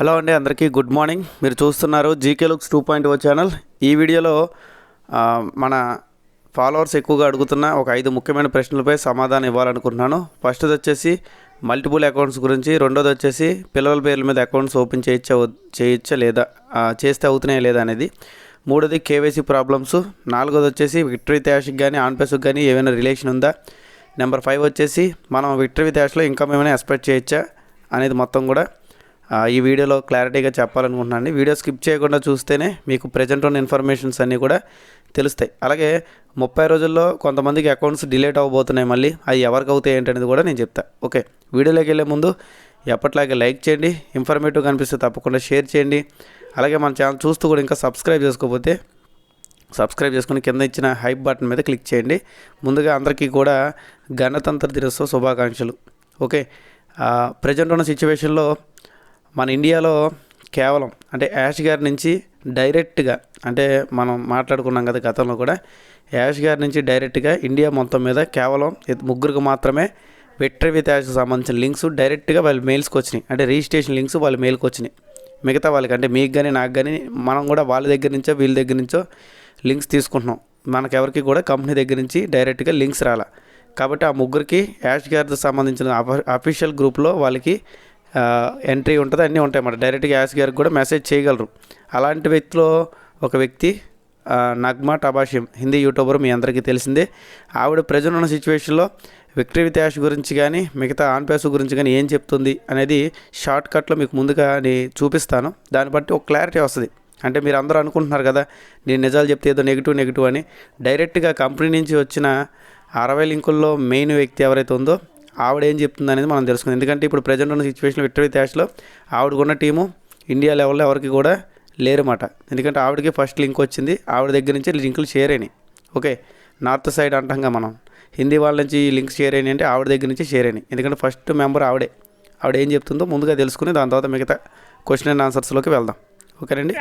Hello అండి అందరికీ good morning. మీరు చూస్తున్నారు GK looks two point O channel. ఈ వీడియోలో మన ఫాలోవర్స్ ఎక్కువగా అడుగుతున్న ఒక ఐదు ముఖ్యమైన ప్రశ్నలపై సమాధానం ఇవ్వాలనుకుంటున్నాను. ఫస్ట్ది వచ్చేసి మల్టిపుల్ అకౌంట్స్ గురించి. రెండోది వచ్చేసి పిల్లల పేర్ల మీద అకౌంట్స్ ఓపెన్ చేయొచ్చా చేయొచ్చా లేదా చేస్తే అవుతున్నాయా లేదా అనేది. మూడోది కేవైసీ ప్రాబ్లమ్స్. నాలుగోది వచ్చేసి విక్టరీ త్యాష్కి కానీ ఆన్పేస్కి కానీ ఏమైనా రిలేషన్ ఉందా? నెంబర్ ఫైవ్ వచ్చేసి మనం విక్టరీ త్యాష్లో ఇన్కమ్ ఏమైనా ఎక్స్పెక్ట్ చేయొచ్చా అనేది మొత్తం కూడా. ఈ వీడియోలో క్లారిటీగా చెప్పాలనుకుంటున్నాను వీడియో స్కిప్ చేయకుండా చూస్తేనే మీకు ప్రజెంట్ ఉన్న ఇన్ఫర్మేషన్స్ అన్నీ కూడా తెలుస్తాయి. అలాగే ముప్పై రోజుల్లో కొంతమందికి అకౌంట్స్ డిలేట్ అవ్వబోతున్నాయి మళ్ళీ. అవి ఎవరికి అవుతాయి ఏంటనేది కూడా నేను చెప్తా. ఓకే. వీడియోలోకి వెళ్ళే ముందు ఎప్పట్లాగే లైక్ చేయండి. ఇన్ఫర్మేటివ్ కనిపిస్తే తప్పకుండా షేర్ చేయండి. అలాగే మన ఛానల్ చూస్తూ కూడా ఇంకా సబ్స్క్రైబ్ చేసుకోకపోతే సబ్స్క్రైబ్ చేసుకుని కింద ఇచ్చిన హైప్ బటన్ మీద క్లిక్ చేయండి. ముందుగా అందరికీ కూడా గణతంత్ర దినోత్సవ శుభాకాంక్షలు. ఓకే. ప్రజెంట్ ఉన్న సిచ్యువేషన్లో మన ఇండియాలో కేవలం అంటే యాష్ గారి నుంచి డైరెక్ట్గా అంటే మనం మాట్లాడుకున్నాం కదా గతంలో కూడా యాష్ గారి నుంచి డైరెక్ట్గా ఇండియా మొత్తం మీద కేవలం ముగ్గురికి మాత్రమే వెట్రీ విత్ యాష్కి సంబంధించిన లింక్స్ డైరెక్ట్గా వాళ్ళ మెయిల్స్కి వచ్చినాయి. అంటే రిజిస్ట్రేషన్ లింక్స్ వాళ్ళ మెయిల్కి వచ్చినాయి. మిగతా వాళ్ళకి అంటే మీకు కానీ నాకు కానీ మనం కూడా వాళ్ళ దగ్గర నుంచో వీళ్ళ దగ్గర నుంచో లింక్స్ తీసుకుంటున్నాం. మనకెవరికి కూడా కంపెనీ దగ్గర నుంచి డైరెక్ట్గా లింక్స్ రాలా. కాబట్టి ఆ ముగ్గురికి యాష్ గారికి సంబంధించిన అఫీషియల్ గ్రూప్లో వాళ్ళకి ఎంట్రీ ఉంటుంది అన్నీ ఉంటాయి అన్నమాట. డైరెక్ట్గా యాస్ గారికి కూడా మెసేజ్ చేయగలరు. అలాంటి వ్యక్తిలో ఒక వ్యక్తి నగ్మా టబాషిం హిందీ యూట్యూబర్ మీ అందరికీ తెలిసిందే. ఆవిడ ప్రజలు ఉన్న సిచ్యువేషన్లో విక్టరీ విత్ యాష్ గురించి కానీ మిగతా ఆన్ పేస్ గురించి కానీ ఏం చెప్తుంది అనేది షార్ట్ కట్లో మీకు ముందుగా నేను చూపిస్తాను. దాన్ని బట్టి ఒక క్లారిటీ వస్తుంది. అంటే మీరు అందరూ అనుకుంటున్నారు కదా నేను నిజాలు చెప్తే ఏదో నెగిటివ్ నెగిటివ్ అని. డైరెక్ట్గా కంపెనీ నుంచి వచ్చిన అరవై లింకుల్లో మెయిన్ వ్యక్తి ఎవరైతే ఉందో ఆవిడ ఏం చెప్తుంది అనేది మనం తెలుసుకుంది. ఎందుకంటే ఇప్పుడు ప్రజెంట్ ఉన్న సిచ్యువేషన్ విక్టరీ త్యాష్లో ఆవిడకున్న టీము ఇండియా లెవెల్లో ఎవరికి కూడా లేరన్నమాట ఎందుకంటే ఆవిడకి ఫస్ట్ లింక్ వచ్చింది. ఆవిడ దగ్గర నుంచి లింకులు షేర్ అయినాయి. ఓకే నార్త్ సైడ్ అంటాంగా మనం. హిందీ వాళ్ళ నుంచి లింక్స్ షేర్ అయినాయి అంటే ఆవిడ దగ్గర నుంచి షేర్ అయినాయి. ఎందుకంటే ఫస్ట్ మెంబర్ ఆవిడే. ఆవిడ ఏం చెప్తుందో ముందుగా తెలుసుకుని దాని తర్వాత మిగతా క్వశ్చన్ అండ్ ఆన్సర్స్లోకి వెళ్దాం. ఓకేనండి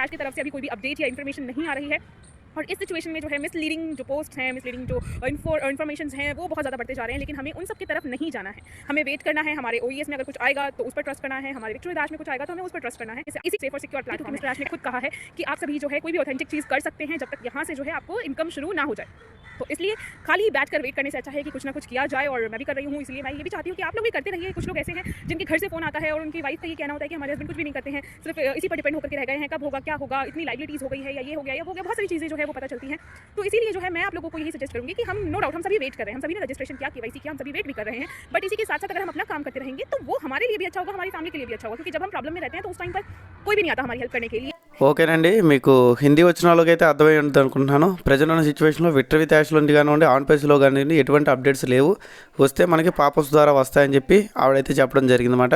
और इस सिचुएशन में जो है मिसलीडिंग जो पोस्ट हैं मिसलीडिंग जो इन्फॉर्मेशन हैं वो बहुत ज़्यादा बढ़ते जा रहे हैं लेकिन हमें उन सब की तरफ़ नहीं जाना है। हमें वेट करना है हमारे ओईएस में अगर कुछ आएगा तो उस पर ट्रस्ट करना है हमारे विक्टोरी दाश में कुछ आएगा तो हमें उस पर ट्रस्ट करना है। इसी सेफ़ और सिक्योर प्लेटफॉर्म मिस्टर दाश ने खुद कहा है कि आप सभी जो है कोई भी ऑथेंटिक चीज़ कर सकते हैं जब तक यहाँ से जो है आपको इनकम शुरू ना हो जाए। तो इसलिए खाली बैठ कर वेट करने से अच्छा है कि कुछ ना कुछ किया जाए और मैं भी कर रही हूँ इसलिए मैं ये भी चाहती हूँ कि आप लोग भी करते रहिए। कुछ लोग ऐसे हैं जिनके घर से फ़ोन आता है और उनकी वाइफ का ये कहना होता है कि हमारे हस्बैंड कुछ भी नहीं करते हैं सिर्फ़ इसी पर डिपेंड होकर के रह गए हैं कब होगा क्या होगा इतनी लाइबिलिटीज हो गई है या ये हो गया या हो गया बहुत सारी चीज़ें जो है वो पता चलती हैं तो इसीलिए जो है मैं आप लोगों को यही सजेस्ट करूंगी कि हम नो डाउट हम सभी वेट कर रहे हैं हम सभी ने रजिस्ट्रेशन किया केवाईसी किया हम सभी वेट भी कर रहे हैं बट इसी के साथ साथ अगर हम अपना काम करते रहेंगे तो वो हमारे लिए भी अच्छा होगा हमारी फैमिली के लिए भी अच्छा होगा क्योंकि जब हम प्रॉब्लम में रहते हैं तो उस टाइम पर कोई भी नहीं आता हमारी हेल्प करने के लिए ఓకేనండి మీకు హిందీ వచ్చిన వాళ్ళకి అయితే అర్థమై ఉంటుంది అనుకుంటున్నాను ప్రజెంట్ ఉన్న సిచ్యువేషన్లో విక్టరీ త్యాష్లో నుండి కానివ్వండి ఆన్ పేజ్లో కానివ్వండి ఎటువంటి అప్డేట్స్ లేవు వస్తే మనకి పాపప్స్ ద్వారా వస్తాయని చెప్పి ఆవిడైతే చెప్పడం జరిగిందన్నమాట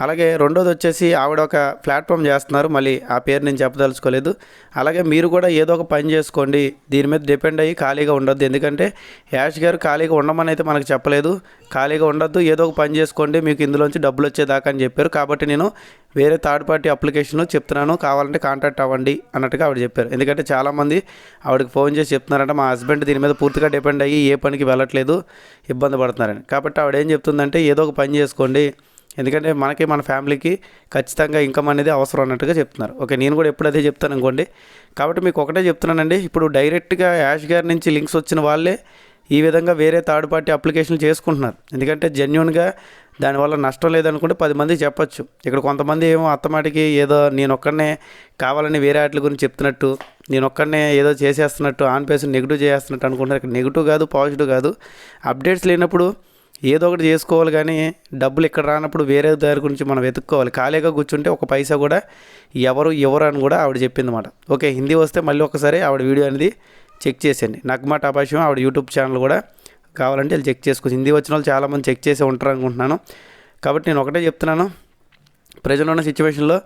అలాగే రెండోది వచ్చేసి ఆవిడ ఒక ప్లాట్ఫామ్ చేస్తున్నారు. మళ్ళీ ఆ పేరు నేను చెప్పదలుచుకోలేదు. అలాగే మీరు కూడా ఏదో ఒక పని చేసుకోండి. దీని మీద డిపెండ్ అయ్యి ఖాళీగా ఉండొద్దు. ఎందుకంటే యాష్ గారు ఖాళీగా ఉండమని అయితే మనకు చెప్పలేదు. ఖాళీగా ఉండొద్దు. ఏదో ఒక పని చేసుకోండి. మీకు ఇందులోంచి డబ్బులు వచ్చేదాకా అని చెప్పారు. కాబట్టి నేను వేరే థర్డ్ పార్టీ అప్లికేషన్ చెప్తున్నాను. కావాలంటే కాంటాక్ట్ అవ్వండి అన్నట్టుగా ఆవిడ చెప్పారు. ఎందుకంటే చాలామంది ఆవిడకి ఫోన్ చేసి చెప్తున్నారంటే మా హస్బెండ్ దీని మీద పూర్తిగా డిపెండ్ అయ్యి ఏ పనికి వెళ్ళట్లేదు. ఇబ్బంది పడుతున్నారని. కాబట్టి ఆవిడ ఏం చెప్తుందంటే ఏదో ఒక పని చేసుకోండి. ఎందుకంటే మనకి మన ఫ్యామిలీకి ఖచ్చితంగా ఇన్కమ్ అనేది అవసరం అన్నట్టుగా చెప్తున్నారు. ఓకే నేను కూడా ఎప్పుడు అదే చెప్తాను అనుకోండి. కాబట్టి మీకు ఒకటే చెప్తున్నానండి. ఇప్పుడు డైరెక్ట్గా యాష్ గారి నుంచి లింక్స్ వచ్చిన వాళ్ళే ఈ విధంగా వేరే థర్డ్ పార్టీ అప్లికేషన్లు చేసుకుంటున్నారు. ఎందుకంటే జెన్యున్గా దానివల్ల నష్టం లేదనుకుంటే పది మంది చెప్పచ్చు. ఇక్కడ కొంతమంది ఏమో అత్తమాటికి ఏదో నేను ఒక్కడనే కావాలని వేరే వాటి గురించి చెప్తున్నట్టు నేను ఒక్కడనే ఏదో చేసేస్తున్నట్టు ఆన్ పేసి నెగిటివ్ చేస్తున్నట్టు అనుకుంటున్నారు. ఇక్కడ నెగిటివ్ కాదు పాజిటివ్ కాదు. అప్డేట్స్ లేనప్పుడు ఏదో ఒకటి చేసుకోవాలి కానీ డబ్బులు ఇక్కడ రానప్పుడు వేరే దారి గురించి మనం వెతుక్కోవాలి. ఖాళీగా కూర్చుంటే ఒక పైసా కూడా ఎవరు ఎవరు అని కూడా ఆవిడ చెప్పింది మాట. ఓకే హిందీ వస్తే మళ్ళీ ఒకసారి ఆవిడ వీడియో అనేది చెక్ చేసేయండి. నగ్మా టపాషం ఆవిడ యూట్యూబ్ ఛానల్ కూడా కావాలంటే చెక్ చేసుకోవచ్చు హిందీ వచ్చిన వాళ్ళు చాలామంది చెక్ చేసి ఉంటారు అనుకుంటున్నాను. కాబట్టి నేను ఒకటే చెప్తున్నాను. ప్రజెంట్ ఉన్న సిచ్యువేషన్లో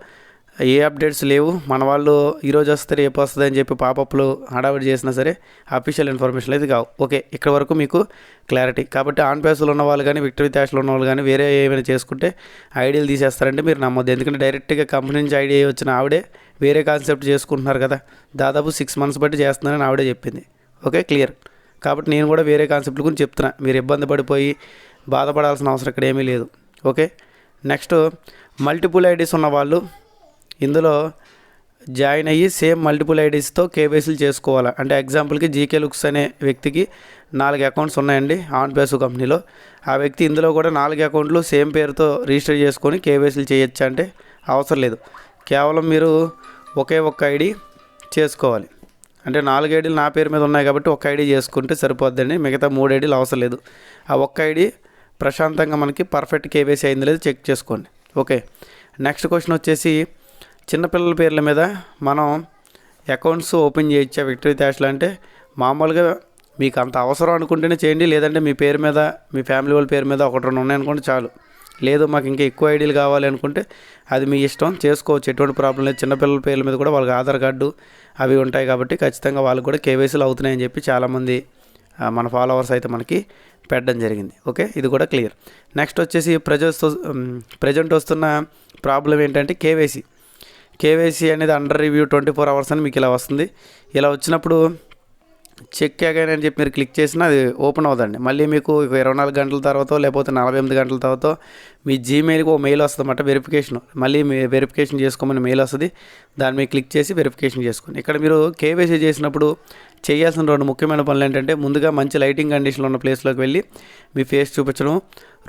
ఏ అప్డేట్స్ లేవు. మన వాళ్ళు ఈరోజు వస్తే రేపు వస్తుంది అని చెప్పి పాపప్లు హడావిడి చేసినా సరే అఫీషియల్ ఇన్ఫర్మేషన్ అయితే కావు. ఓకే ఇక్కడ వరకు మీకు క్లారిటీ కాబట్టి ఆన్ పేస్లో ఉన్న వాళ్ళు కానీ విక్టరీ త్యాష్లో ఉన్న వాళ్ళు కానీ వేరే ఏమైనా చేసుకుంటే ఐడియాలు తీసేస్తారంటే మీరు నమ్మొద్దు. ఎందుకంటే డైరెక్ట్గా కంపెనీ నుంచి ఐడియా వచ్చిన ఆవిడే వేరే కాన్సెప్ట్ చేసుకుంటున్నారు కదా. దాదాపు సిక్స్ మంత్స్ బట్టి చేస్తున్నారని ఆవిడే చెప్పింది. ఓకే క్లియర్ కాబట్టి నేను కూడా వేరే కాన్సెప్ట్ గురించి చెప్తున్నా. మీరు ఇబ్బంది పడిపోయి బాధపడాల్సిన అవసరం ఇక్కడ ఏమీ లేదు. ఓకే నెక్స్ట్ మల్టిపుల్ ఐడీస్ ఉన్న వాళ్ళు ఇందులో జాయిన్ అయ్యి సేమ్ మల్టిపుల్ ఐడీస్తో కేవైసీలు చేసుకోవాలి? అంటే ఎగ్జాంపుల్కి జీకే లుక్స్ అనే వ్యక్తికి నాలుగు అకౌంట్స్ ఉన్నాయండి ఆన్ పేసు కంపెనీలో. ఆ వ్యక్తి ఇందులో కూడా నాలుగు అకౌంట్లు సేమ్ పేరుతో రిజిస్టర్ చేసుకొని కేవైసీలు చేయొచ్చు అంటే అవసరం లేదు. కేవలం మీరు ఒకే ఒక్క ఐడి చేసుకోవాలి. అంటే నాలుగు ఐడీలు నా పేరు మీద ఉన్నాయి కాబట్టి ఒక ఐడి చేసుకుంటే సరిపోద్దండి మిగతా మూడు ఐడీలు అవసరం లేదు. ఆ ఒక్క ఐడి ప్రశాంతంగా మనకి పర్ఫెక్ట్ కేవైసీ అయింది లేదు చెక్ చేసుకోండి. ఓకే. నెక్స్ట్ క్వశ్చన్ వచ్చేసి చిన్నపిల్లల పేర్ల మీద మనం అకౌంట్స్ ఓపెన్ చేయొచ్చా విక్టరీ త్యాష్లు అంటే మామూలుగా మీకు అంత అవసరం అనుకుంటేనే చేయండి. లేదంటే మీ పేరు మీద మీ ఫ్యామిలీ వాళ్ళ పేరు మీద ఒకటి రెండు ఉన్నాయనుకుంటే చాలు. లేదు మాకు ఇంకా ఎక్కువ ఐడీలు కావాలి అనుకుంటే అది మీ ఇష్టం. చేసుకోవచ్చు. ఎటువంటి ప్రాబ్లం లేదు. చిన్నపిల్లల పేర్ల మీద కూడా వాళ్ళకి ఆధార్ కార్డు అవి ఉంటాయి కాబట్టి ఖచ్చితంగా వాళ్ళకి కూడా కేవైసీలు అవుతున్నాయని చెప్పి చాలామంది మన ఫాలోవర్స్ అయితే మనకి పెట్టడం జరిగింది. ఓకే? ఇది కూడా క్లియర్ నెక్స్ట్ వచ్చేసి ప్రజెంట్ ప్రజెంట్ వస్తున్న ప్రాబ్లం ఏంటంటే కేవైసీ. కేవైసీ అనేది under review twenty four hours అని మీకు ఇలా వస్తుంది. ఇలా వచ్చినప్పుడు చెక్ అగైన్ అని చెప్పి మీరు క్లిక్ చేసినా అది ఓపెన్ అవుదండి. మళ్ళీ మీకు ఇరవై నాలుగు గంటల తర్వాత లేకపోతే నలభై ఎనిమిది గంటల తర్వాత మీ జీమెయిల్కి ఒక మెయిల్ వస్తుంది అన్నమాట వెరిఫికేషన్ మళ్ళీ మీ వెరిఫికేషన్ చేసుకోమని మెయిల్ వస్తుంది. దాన్ని మీరు క్లిక్ చేసి వెరిఫికేషన్ చేసుకోండి. ఇక్కడ మీరు కేవైసీ చేసినప్పుడు చేయాల్సిన రెండు ముఖ్యమైన పనులు ఏంటంటే ముందుగా మంచి లైటింగ్ కండిషన్లో ఉన్న ప్లేస్లోకి వెళ్ళి మీ ఫేస్ చూపించడం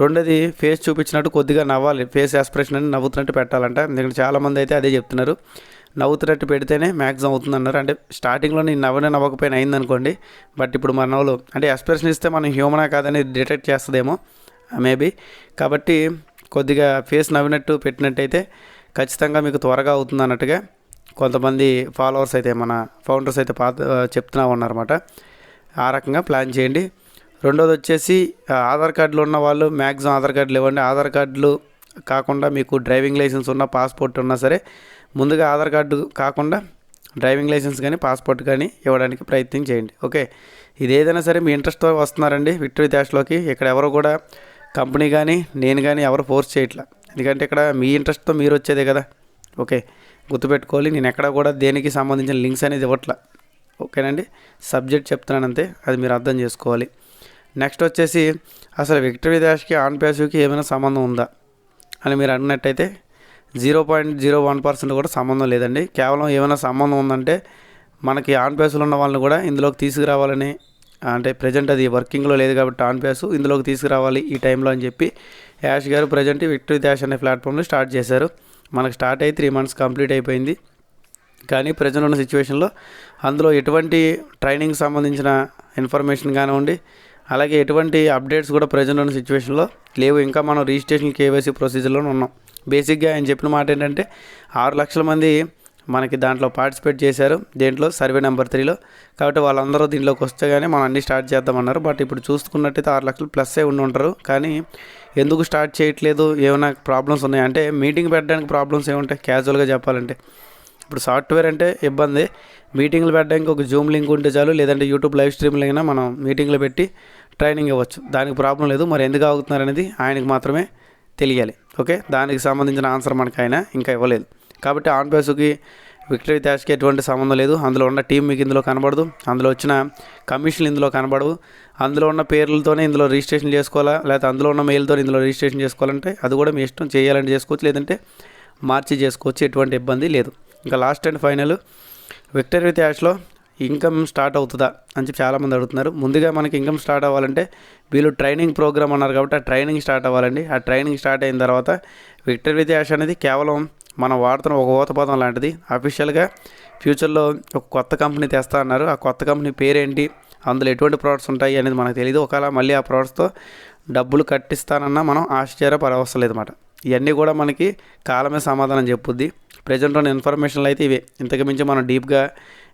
రెండోది ఫేస్ చూపించినట్టు కొద్దిగా నవ్వాలి. ఫేస్ ఎక్స్ప్రెషన్ అని నవ్వుతున్నట్టు పెట్టాలంట. ఎందుకంటే చాలామంది అయితే అదే చెప్తున్నారు. నవ్వుతున్నట్టు పెడితేనే మ్యాక్సిమం అవుతుంది అన్నారు అంటే స్టార్టింగ్లో నేను నవ్వనే నవ్వకపోయినా అయిందనుకోండి. బట్ ఇప్పుడు మన నవ్వులు అంటే ఎక్స్ప్రెషన్ ఇస్తే మనం హ్యూమనా కాదని డిటెక్ట్ చేస్తుందేమో మేబీ. కాబట్టి కొద్దిగా ఫేస్ నవ్వినట్టు పెట్టినట్టయితే ఖచ్చితంగా మీకు త్వరగా అవుతుంది అన్నట్టుగా కొంతమంది ఫాలోవర్స్ అయితే మన ఫౌండర్స్ అయితే పాత చెప్తున్నా ఉన్నారన్నమాట. ఆ రకంగా ప్లాన్ చేయండి. రెండోది వచ్చేసి ఆధార్ కార్డులు ఉన్న వాళ్ళు మ్యాక్సిమం ఆధార్ కార్డులు ఇవ్వండి. ఆధార్ కార్డులు కాకుండా మీకు డ్రైవింగ్ లైసెన్స్ ఉన్న పాస్పోర్ట్ ఉన్నా సరే ముందుగా ఆధార్ కార్డు కాకుండా డ్రైవింగ్ లైసెన్స్ కానీ పాస్పోర్ట్ కానీ ఇవ్వడానికి ప్రయత్నం చేయండి. ఓకే? ఇది ఏదైనా సరే మీ ఇంట్రెస్ట్తో వస్తున్నారండి విక్టరీ డాష్లోకి. ఇక్కడ ఎవరు కూడా కంపెనీ కానీ నేను కానీ ఎవరు ఫోర్స్ చేయట్లా. ఎందుకంటే ఇక్కడ మీ ఇంట్రెస్ట్తో మీరు వచ్చేదే కదా. ఓకే? గుర్తుపెట్టుకోవాలి. నేను ఎక్కడ కూడా దేనికి సంబంధించిన లింక్స్ అనేది ఇవ్వట్లా. ఓకేనండి? సబ్జెక్ట్ చెప్తున్నాను అంతే. అది మీరు అర్థం చేసుకోవాలి. నెక్స్ట్ వచ్చేసి అసలు విక్టరీ డాష్కి ఆన్ ప్యాసివ్కి ఏమైనా సంబంధం ఉందా? అని మీరు అన్నట్టయితే zero point zero one percent కూడా సంబంధం లేదండి. కేవలం ఏమైనా సంబంధం ఉందంటే మనకి ఆన్ ప్యాసులు ఉన్న వాళ్ళని కూడా ఇందులోకి తీసుకురావాలని అంటే ప్రజెంట్ అది వర్కింగ్లో లేదు కాబట్టి ఆన్ ప్యాసు ఇందులోకి తీసుకురావాలి ఈ టైంలో అని చెప్పి యాష్ గారు ప్రజెంట్ విక్టరీ డాష్ అనే ప్లాట్ఫామ్లో స్టార్ట్ చేశారు. మనకు స్టార్ట్ అయ్యి త్రీ మంత్స్ కంప్లీట్ అయిపోయింది. కానీ ప్రజెంట్ ఉన్న సిచ్యువేషన్లో అందులో ఎటువంటి ట్రైనింగ్ సంబంధించిన ఇన్ఫర్మేషన్ కానివ్వండి అలాగే ఎటువంటి అప్డేట్స్ కూడా ప్రజెంట్ ఉన్న సిచ్యువేషన్లో లేవు. ఇంకా మనం రిజిస్ట్రేషన్ కేవైసీ ప్రొసీజర్లోనే ఉన్నాం. బేసిక్గా ఆయన చెప్పిన మాట ఏంటంటే ఆరు లక్షల మంది మనకి దాంట్లో పార్టిసిపేట్ చేశారు. దేంట్లో? సర్వే నెంబర్ త్రీలో. కాబట్టి వాళ్ళందరూ దీంట్లోకి వస్తే కానీ మనం అన్ని స్టార్ట్ చేద్దామన్నారు. బట్ ఇప్పుడు చూసుకున్నట్టయితే ఆరు లక్షలు ప్లస్సే ఉండి ఉంటారు. కానీ ఎందుకు స్టార్ట్ చేయట్లేదు? ఏమైనా ప్రాబ్లమ్స్ ఉన్నాయి? అంటే మీటింగ్ పెట్టడానికి ప్రాబ్లమ్స్ ఏముంటాయి? క్యాజువల్గా చెప్పాలంటే. ఇప్పుడు సాఫ్ట్వేర్ అంటే ఇబ్బంది. మీటింగ్లు పెట్టడానికి ఒక జూమ్ లింక్ ఉంటే చాలు లేదంటే యూట్యూబ్ లైవ్ స్ట్రీమ్లు అయినా మనం మీటింగ్లు పెట్టి ట్రైనింగ్ ఇవ్వచ్చు. దానికి ప్రాబ్లం లేదు. మరి ఎందుకు ఆగుతున్నారు అనేది ఆయనకు మాత్రమే తెలియాలి. ఓకే దానికి సంబంధించిన ఆన్సర్ మనకి ఆయన ఇంకా ఇవ్వలేదు. కాబట్టి ఆన్ బేస్కి విక్టరీ త్యాష్కి ఎటువంటి సంబంధం లేదు. అందులో ఉన్న టీం మీకు ఇందులో కనబడదు. అందులో వచ్చిన కమిషన్లు ఇందులో కనబడవు. అందులో ఉన్న పేర్లతోనే ఇందులో రిజిస్ట్రేషన్ చేసుకోవాలా? లేకపోతే అందులో ఉన్న మెయిల్తో ఇందులో రిజిస్ట్రేషన్ చేసుకోవాలంటే అది కూడా మీ ఇష్టం చేయాలంటే చేసుకోవచ్చు. లేదంటే మార్చి చేసుకోవచ్చు. ఎటువంటి ఇబ్బంది లేదు. ఇంకా లాస్ట్ అండ్ ఫైనల్ విక్టరీ యాష్లో ఇన్కమ్ స్టార్ట్ అవుతుందా అని చెప్పి చాలామంది అడుగుతున్నారు. ముందుగా మనకి ఇన్కమ్ స్టార్ట్ అవ్వాలంటే వీళ్ళు ట్రైనింగ్ ప్రోగ్రామ్ అన్నారు కాబట్టి ఆ ట్రైనింగ్ స్టార్ట్ అవ్వాలండి. ఆ ట్రైనింగ్ స్టార్ట్ అయిన తర్వాత విక్టరీ త్యాష్ అనేది కేవలం మనం వాడుతున్న ఒక ఊతపదం లాంటిది. అఫీషియల్గా ఫ్యూచర్లో ఒక కొత్త కంపెనీ తెస్తా అన్నారు. ఆ కొత్త కంపెనీ పేరేంటి? అందులో ఎటువంటి ప్రోడక్ట్స్ ఉంటాయి అనేది మనకు తెలియదు ఒకవేళ మళ్ళీ ఆ ప్రోడక్ట్స్తో డబ్బులు కట్టిస్తానన్నా మనం ఆశ్చర్యపరవసరం లేదన్నమాట. ఇవన్నీ కూడా మనకి కాలమే సమాధానం చెప్పుద్ది. ప్రజెంట్ ఉన్న ఇన్ఫర్మేషన్లు అయితే ఇవే. ఇంతకుమించి మనం డీప్గా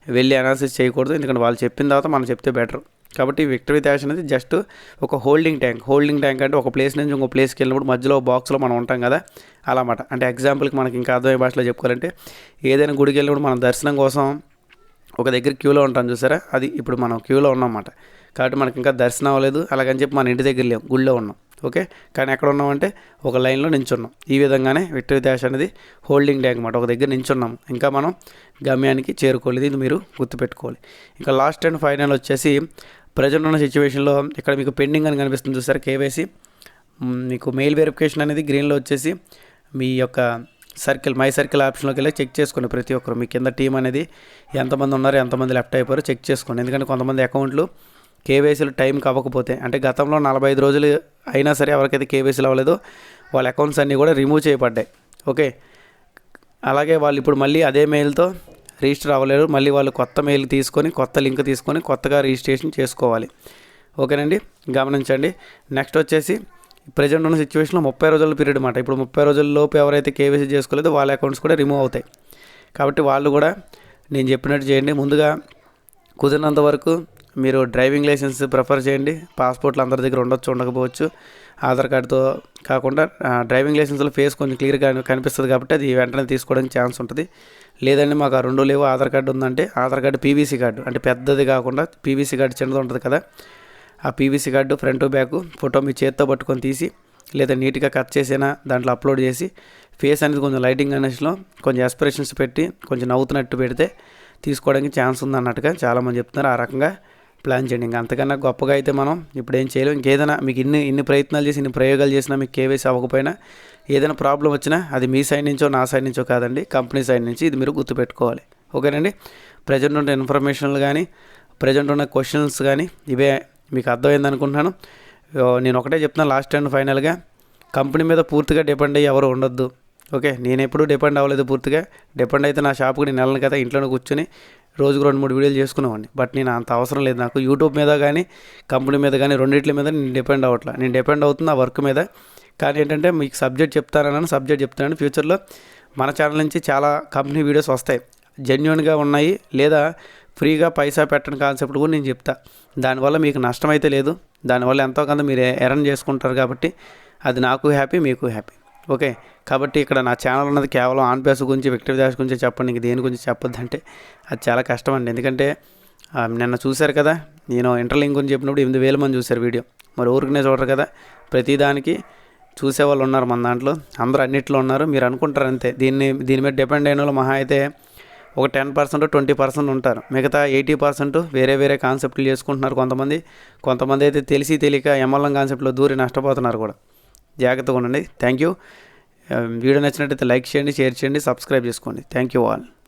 వెళ్ళి అనాలిసిస్ చేయకూడదు. ఎందుకంటే వాళ్ళు చెప్పిన తర్వాత మనం చెప్తే బెటర్ కాబట్టి విక్టరీ త్యాష్ అనేది జస్ట్ ఒక హోల్డింగ్ ట్యాంక్. హోల్డింగ్ ట్యాంక్ అంటే ఒక ప్లేస్ నుంచి ఇంకో ప్లేస్కి వెళ్ళినప్పుడు మధ్యలో బాక్స్లో మనం ఉంటాం కదా? అలా అంటే ఎగ్జాంపుల్కి మనకి ఇంకా అర్థమయ్యే భాషలో చెప్పుకోవాలంటే ఏదైనా గుడికి వెళ్ళినప్పుడు మనం దర్శనం కోసం ఒక దగ్గర క్యూలో ఉంటాం చూసారా? అది ఇప్పుడు మనం క్యూలో ఉన్నామన్నమాట కాబట్టి మనకి ఇంకా దర్శనం అవ్వలేదు. అలాగని చెప్పి మన ఇంటి దగ్గర లేవు గుళ్ళో ఉన్నాం. ఓకే? కానీ ఎక్కడ ఉన్నామంటే ఒక లైన్లో నించున్నాం. ఈ విధంగానే విక్టరీ డాష్ అనేది హోల్డింగ్ ట్యాంక్ అనమాట ఒక దగ్గర నించున్నాం. ఇంకా మనం గమ్యానికి చేరుకోలేదు. ఇది మీరు గుర్తుపెట్టుకోవాలి. ఇంకా లాస్ట్ అండ్ ఫైనల్ వచ్చేసి ప్రజెంట్ ఉన్న సిచ్యువేషన్లో ఇక్కడ మీకు పెండింగ్ అని కనిపిస్తుంది చూసారు కేవైసీ మీకు మెయిల్ వెరిఫికేషన్ అనేది గ్రీన్లో వచ్చేసి మీ యొక్క సర్కిల్ మై సర్కిల్ ఆప్షన్లోకి వెళ్ళి చెక్ చేసుకోండి ప్రతి ఒక్కరు. మీ కింద టీం అనేది ఎంతమంది ఉన్నారు ఎంతమంది లెఫ్ట్ అయిపోయారో చెక్ చేసుకోండి. ఎందుకంటే కొంతమంది అకౌంట్లు కేవైసీలు టైంకి అవ్వకపోతే అంటే గతంలో నలభై ఐదు రోజులు అయినా సరే ఎవరికైతే కేవైసీలు అవ్వలేదో వాళ్ళ అకౌంట్స్ అన్నీ కూడా రిమూవ్ చేయబడ్డాయి. ఓకే అలాగే వాళ్ళు ఇప్పుడు మళ్ళీ అదే మెయిల్తో రిజిస్టర్ అవ్వలేరు. మళ్ళీ వాళ్ళు కొత్త మెయిల్ తీసుకొని కొత్త లింక్ తీసుకొని కొత్తగా రిజిస్ట్రేషన్ చేసుకోవాలి. ఓకేనండి? గమనించండి. నెక్స్ట్ వచ్చేసి ప్రజెంట్ ఉన్న సిచ్యువేషన్లో ముప్పై రోజుల పీరియడ్ అనమాట ఇప్పుడు ముప్పై రోజుల్లోపు ఎవరైతే కేవైసీ చేసుకోలేదో వాళ్ళ అకౌంట్స్ కూడా రిమూవ్ అవుతాయి. కాబట్టి వాళ్ళు కూడా నేను చెప్పినట్టు చేయండి. ముందుగా కుదిరినంత వరకు మీరు డ్రైవింగ్ లైసెన్స్ ప్రిఫర్ చేయండి. పాస్పోర్ట్లు అందరి దగ్గర ఉండొచ్చు ఉండకపోవచ్చు. ఆధార్ కార్డుతో కాకుండా డ్రైవింగ్ లైసెన్స్లో ఫేస్ కొంచెం క్లియర్గా కనిపిస్తుంది కాబట్టి అది వెంటనే తీసుకోవడానికి ఛాన్స్ ఉంటుంది. లేదండి మాకు ఆ రెండు లేవు ఆధార్ కార్డు ఉందంటే ఆధార్ కార్డు పీవీసీ కార్డు. అంటే పెద్దది కాకుండా పీవీసీ కార్డు చిన్నది ఉంటుంది కదా. ఆ PVC card front back photo మీ చేత్తో పట్టుకొని తీసి లేదా నీట్గా కట్ చేసినా దాంట్లో అప్లోడ్ చేసి ఫేస్ అనేది కొంచెం లైటింగ్ అనేసిలో కొంచెం ఎక్స్ప్రెషన్స్ పెట్టి కొంచెం నవ్వుతున్నట్టు పెడితే తీసుకోవడానికి ఛాన్స్ ఉంది అన్నట్టుగా చాలామంది చెప్తున్నారు. ఆ రకంగా ప్లాన్ చేయండి. ఇంకా అంతకన్నా గొప్పగా అయితే మనం ఇప్పుడు ఏం చేయలేం. ఇంకేదైనా మీకు ఇన్ని ఇన్ని ప్రయత్నాలు చేసి ఇన్ని ప్రయోగాలు చేసినా మీకు కేవైసీ అవ్వకపోయినా ఏదైనా ప్రాబ్లం వచ్చినా అది మీ సైడ్ నుంచో నా సైడ్ నుంచో కాదండి. కంపెనీ సైడ్ నుంచి ఇది మీరు గుర్తుపెట్టుకోవాలి. ఓకేనండి? ప్రజెంట్ ఉన్న ఇన్ఫర్మేషన్లు కానీ ప్రజెంట్ ఉన్న క్వశ్చన్స్ కానీ ఇవే మీకు అర్థమైంది అనుకుంటున్నాను. నేను ఒకటే చెప్తున్నాను లాస్ట్ అండ్ ఫైనల్గా కంపెనీ మీద పూర్తిగా డిపెండ్ అయ్యి ఎవరు ఉండొద్దు. ఓకే? నేను ఎప్పుడూ డిపెండ్ అవ్వలేదు పూర్తిగా. డిపెండ్ అయితే నా షాప్కి నేను వెళ్ళను కదా ఇంట్లోనే కూర్చొని రోజుకు రెండు మూడు వీడియోలు చేసుకునేవాడిని బట్ నేను అంత అవసరం లేదు నాకు. యూట్యూబ్ మీద కానీ కంపెనీ మీద కానీ రెండింటి మీద నేను డిపెండ్ అవ్వట్లా. నేను డిపెండ్ అవుతుంది ఆ వర్క్ మీద. కానీ ఏంటంటే మీకు సబ్జెక్ట్ చెప్తానని సబ్జెక్ట్ చెప్తాను ఫ్యూచర్లో మన ఛానల్ నుంచి చాలా కంపెనీ వీడియోస్ వస్తాయి. జెన్యున్గా ఉన్నాయి. లేదా ఫ్రీగా పైసా పెట్టని కాన్సెప్ట్ కూడా నేను చెప్తా. దానివల్ల మీకు నష్టం అయితే లేదు. దానివల్ల ఎంతో కొంత మీరు ఎర్న్ చేసుకుంటారు కాబట్టి అది నాకు హ్యాపీ మీకు హ్యాపీ. ఓకే. కాబట్టి ఇక్కడ నా ఛానల్ ఉన్నది కేవలం ఆన్ పేస్ గురించి విక్టర్ దాస్ గురించి చెప్పండి. ఇంక దేని గురించి చెప్పొద్దంటే అది చాలా కష్టం అండి. ఎందుకంటే నిన్న చూశారు కదా నేను ఇంటర్లింక్ గురించి చెప్పినప్పుడు ఎనిమిది వేల మంది చూశారు వీడియో. మరి ఊరికనే చూడరు కదా ప్రతిదానికి చూసేవాళ్ళు ఉన్నారు మన దాంట్లో. అందరూ అన్నిట్లో ఉన్నారు. మీరు అనుకుంటారు అంతే. దీన్ని దీని మీద డిపెండ్ అయిన వాళ్ళు మహా అయితే ఒక టెన్ పర్సెంట్ ట్వంటీ పర్సెంట్ ఉంటారు. మిగతా ఎయిటీ పర్సెంట్ వేరే వేరే కాన్సెప్ట్లు చేసుకుంటున్నారు కొంతమంది. కొంతమంది అయితే తెలిసి తెలియక ఎంఎల్ఎం కాన్సెప్ట్లో దూరి నష్టపోతున్నారు కూడా. జాగ్రత్తగా ఉండండి. థ్యాంక్ యూ um, వీడియో నచ్చినట్టయితే లైక్ చేయండి షేర్ చేయండి సబ్స్క్రైబ్ చేసుకోండి. Thank you all